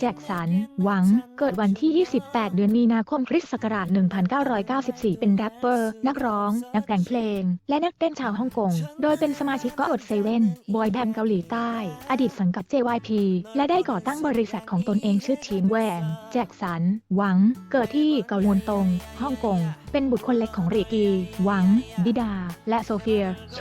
แจ็คสัน หวัง เกิดวันที่ 28 เดือนมีนาคมคริสต์ศักราช 1994 เป็นแรปเปอร์ นักร้อง นักแต่งเพลง และนักเต้นชาวฮ่องกง โดยเป็นสมาชิกก็อดเซเว่น บอยแบนด์เกาหลีใต้ อดีตสังกัด JYP และได้ก่อตั้งบริษัทของตนเองชื่อทีมแวน แจ็คสัน หวัง เกิดที่เกาหลีตง ฮ่องกงเป็นบุตรคนเล็กของเรกี หวัง ดิดา และโซเฟีย โช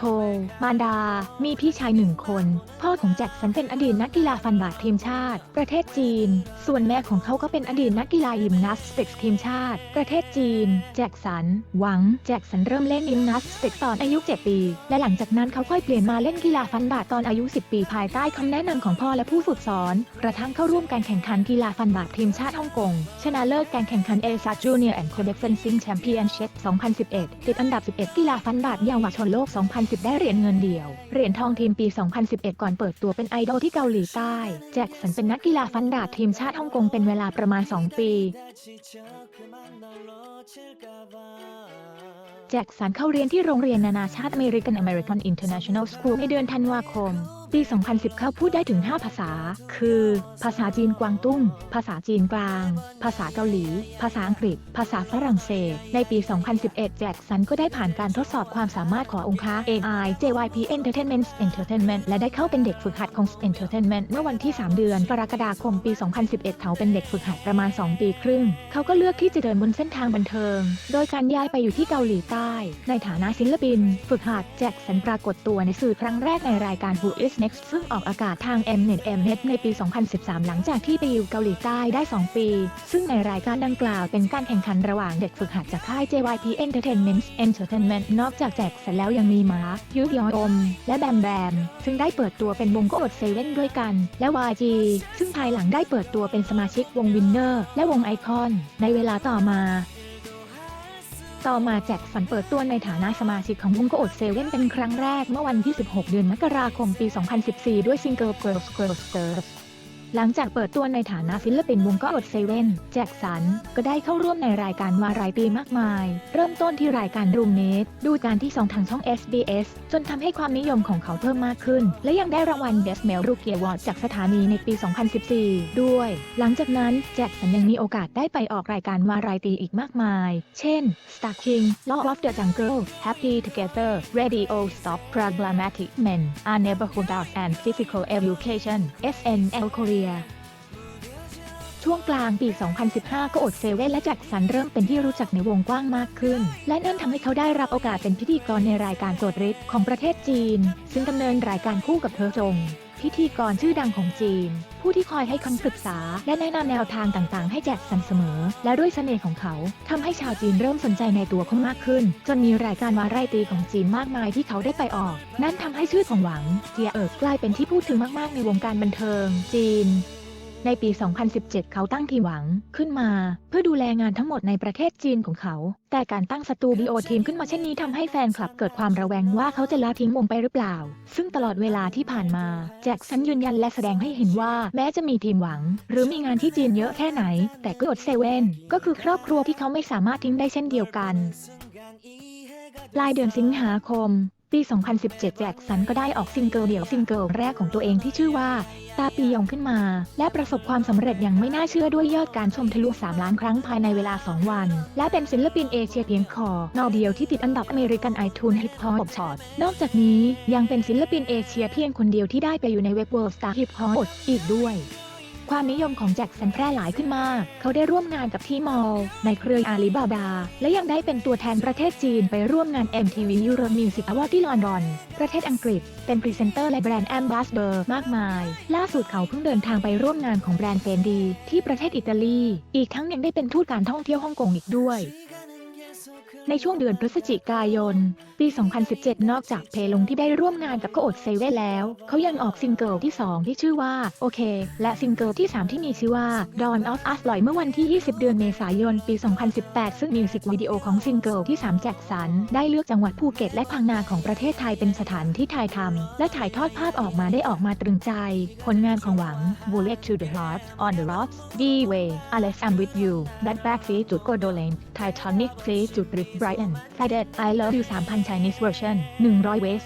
มารดา มีพี่ชายหนึ่งคน พ่อของแจ็คสันเป็นอดีตนักกีฬาฟันบาสทีมชาติ ประเทศจีน ส่วนแม่ของเขาก็เป็นอดีตนักกีฬายิมนาสติกส์ทีมชาติ ประเทศจีน แจ็คสัน หวัง แจ็คสันเริ่มเล่นยิมนาสติกตอนอายุ 7 ปี และหลังจากนั้นเขาค่อยเปลี่ยนมาเล่นกีฬาฟันบาสตอนอายุ 10 ปีภายใต้คำแนะนำของพ่อและผู้ฝึกสอน กระทั่งเข้าร่วมการแข่งขันกีฬาฟันบาสทีมชาติฮ่องกง ชนะเลิศการแข่งขันเอซาจูเนียร์แอนด์โคเด็กเฟนซิงแชมเปี้ยนยนเชิพ2011 ติดอันดับ 11 กีฬาฟันบาสเยาวชนโลก 2010 ได้เหรียญเงินเดียว เหรียญทองทีมปี 2011 ก่อนเปิดตัวเป็นไอดอลที่เกาหลีใต้ แจ็คสันเป็นนักกีฬาฟันดาบทีมชาติฮ่องกงเป็นเวลาประมาณ 2 ปี แจ็คสันเข้าเรียนที่โรงเรียนนานาชาติ American American International School ในเดือนธันวาคม ปี 2010 เขาพูดได้ถึง 5 ภาษา คือ ภาษาจีนกวางตุ้ง ภาษาจีนกลาง ภาษาเกาหลี ภาษาอังกฤษ ภาษาฝรั่งเศส ในปี 2011 แจ็คสันก็ได้ผ่านการทดสอบความสามารถขององค์ค้า AI JYP Entertainment Entertainment และได้เข้าเป็นเด็กฝึกหัดของ Entertainment เมื่อวันที่ 3 เดือนกรกฎาคมปี 2011 เขาเป็นเด็กฝึกหัดประมาณ 2 ปีครึ่ง เขาก็เลือกที่จะเดินบนเส้นทางบันเทิง โดยการย้ายไปอยู่ที่เกาหลีใต้ ในฐานะศิลปิน ฝึกหัดแจ็คสันปรากฏตัวในสื่อครั้งแรกในรายการ Who is Next ซึ่งออกอากาศทาง Mnet Mnet ในปี 2013 หลังจากที่ไปอยู่เกาหลีใต้ได้ 2 ปี ซึ่งในรายการดังกล่าวเป็นการแข่งขันระหว่างเด็กฝึกหัดจากค่าย JYP Entertainment Entertainment นอกจากแจ็คสันแล้วยังมีมาร์คยุยอนอม และแบมแบม ซึ่งได้เปิดตัวเป็นวงก็อดเซเว่นด้วยกัน และ YG ซึ่งภายหลังได้เปิดตัวเป็นสมาชิกวงวินเนอร์และวงไอคอน ในเวลาต่อมา ต่อมาแจ็คสันเปิดตัวในฐานะสมาชิกของวงกอดเซเว่นเป็นครั้งแรกเมื่อวันที่ 16 เดือนมกราคมปี 2014 ด้วยซิงเกิล Girls Girls Girls หลังจากเปิดตัวในฐานะศิลปินวงก็อดเซเว่นแจ็คสัน ก็ได้เข้าร่วมในรายการวารายตีมากมาย เริ่มต้นที่รายการรูมเมทดูการที่สองทางช่อง SBS จนทำให้ความนิยมของเขาเพิ่มมากขึ้น และยังได้รางวัล Best Male Rookie Award จากสถานีในปี 2014 ด้วย หลังจากนั้นแจ็คสันยังมีโอกาสได้ไปออกรายการวารายตีอีกมากมาย เช่น Star King Law of the Jungle Happy Together Radio Stop Problematic Men Our Neighborhood Art and Physical Education SNL Korea Yeah. ช่วงกลางปี 2015 ก็อดเซเว่นและแจ็คสันเริ่มเป็นที่รู้จักในวงกว้างมากขึ้น และนั่นทำให้เขาได้รับโอกาสเป็นพิธีกรในรายการโจทย์ริทของประเทศจีน ซึ่งดำเนินรายการคู่กับเธอจง พิธีกรชื่อดังของจีน ผู้ที่คอยให้คำปรึกษา และแนะนำแนวทางต่างๆ ให้แจ็คสันเสมอ และด้วยเสน่ห์ของเขาทำให้ชาวจีนเริ่มสนใจในตัวเขามากขึ้น จนมีรายการวาไรตีของจีนมากมายที่เขาได้ไปออก นั่นทำให้ชื่อของหวังเจียเอิกกลายเป็นที่พูดถึงมากๆในวงการบันเทิง จีน ในปี 2017 เขาตั้งทีมหวังขึ้นมา เพื่อดูแลงานทั้งหมดในประเทศจีนของเขา แต่การตั้งสตูดิโอทีมขึ้นมาเช่นนี้ทำให้แฟนคลับเกิดความระแวงว่าเขาจะละทิ้งวงไปหรือเปล่า ซึ่งตลอดเวลาที่ผ่านมา แจ็คสันยืนยันและแสดงให้เห็นว่าแม้จะมีทีมหวัง หรือมีงานที่จีนเยอะแค่ไหน แต่ก็อดเซเว่นก็คือครอบครัวที่เขาไม่สามารถทิ้งได้เช่นเดียวกัน ปลายเดือนสิงหาคม ปี 2017 แจ็คสันก็ได้ออกซิงเกิลเดี่ยวซิงเกิลแรกของตัวเองที่ชื่อว่าตาปียองขึ้นมา และประสบความสำเร็จอย่างไม่น่าเชื่อด้วยยอดการชมทะลุ 3 ล้านครั้งภายในเวลา 2 วัน และเป็นศิลปินเอเชียเพียงคอนอเดียวที่ติดอันดับอเมริกันไอทูนฮิปฮอปชอตนอกจากนี้ยังเป็นศิลปินเอเชียเพียงคนเดียวที่ได้ไปอยู่ในเว็บ World Star Hip Hop อีกด้วย ความนิยมของแจ็คสันแพร่หลายขึ้นมาก เขาได้ร่วมงานกับที่มอลในเครืออาลีบาบา และยังได้เป็นตัวแทนประเทศจีนไปร่วมงาน MTV Euro Music Award ที่ลอนดอน ประเทศอังกฤษ เป็นพรีเซนเตอร์และแบรนด์แอมบาสเดอร์มากมาย ล่าสุดเขาเพิ่งเดินทางไปร่วมงานของแบรนด์เฟนดีที่ประเทศอิตาลี อีกทั้งยังได้เป็นทูตการท่องเที่ยวฮ่องกงอีกด้วย ในช่วงเดือนพฤศจิกายน ปี 2017 นอกจากเพลงที่ได้ร่วมงานกับก็อดเซเว่นแล้ว เขายังออกซิงเกิลที่ 2 ที่ชื่อว่าโอเค และซิงเกิลที่ 3 ที่มีชื่อว่า Dawn of Us ปล่อยเมื่อวันที่ 20 เดือนเมษายน ปี 2018 ซึ่งมิวสิกวิดีโอของซิงเกิลที่ 3 แจ็คสัน ได้เลือกจังหวัดภูเก็ตและพังงาของประเทศไทยเป็นสถานที่ถ่ายทำและถ่ายทอดภาพออกมาได้ออกมาตรึงใจ ผลงานของหวัง Bullet to the Heart On the Rocks D-Way Alex I'm with you That Back Feet จุด g o d o l a n Titanic Feet จุด r i p Brian I Dead I Love You 3000 Chinese Version 100 Ways